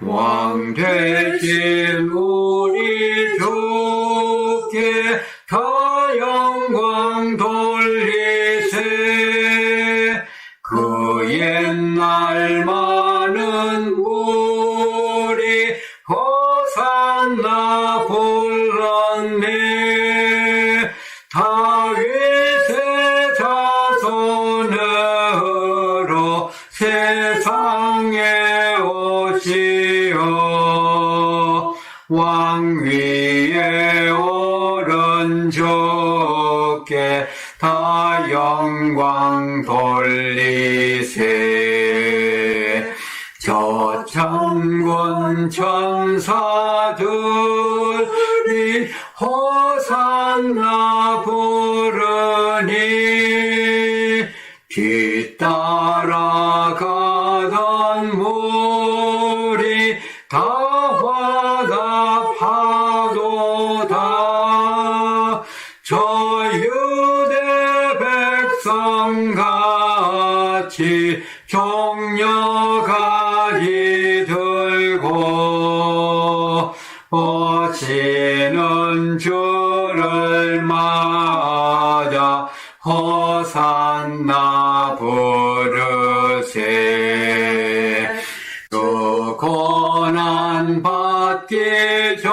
왕 되신 우리 주께 더 영광 돌리세. 그 옛날 많은 우리 호산나 불 오시어 왕 위에 오른 주께 다 영광 돌리세. 저 천군 천사들이 호산나 부르니 뒤따라가던 물이 다 화답하도다. 저 유대 백성같이 종려가지 들고 오시는 주를 맞아 호산나 부르세. 받기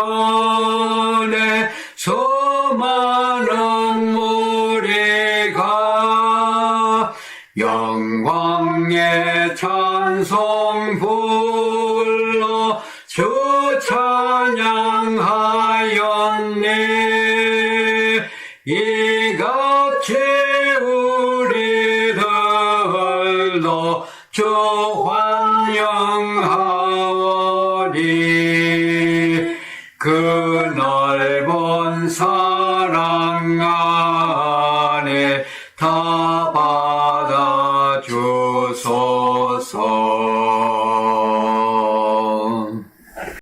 전에 수많은 무리가 영광의 찬송 불러 주 찬양하였네. 이같이 우리들도 주 환영하오니 큰 사랑 안에 다 받아주소.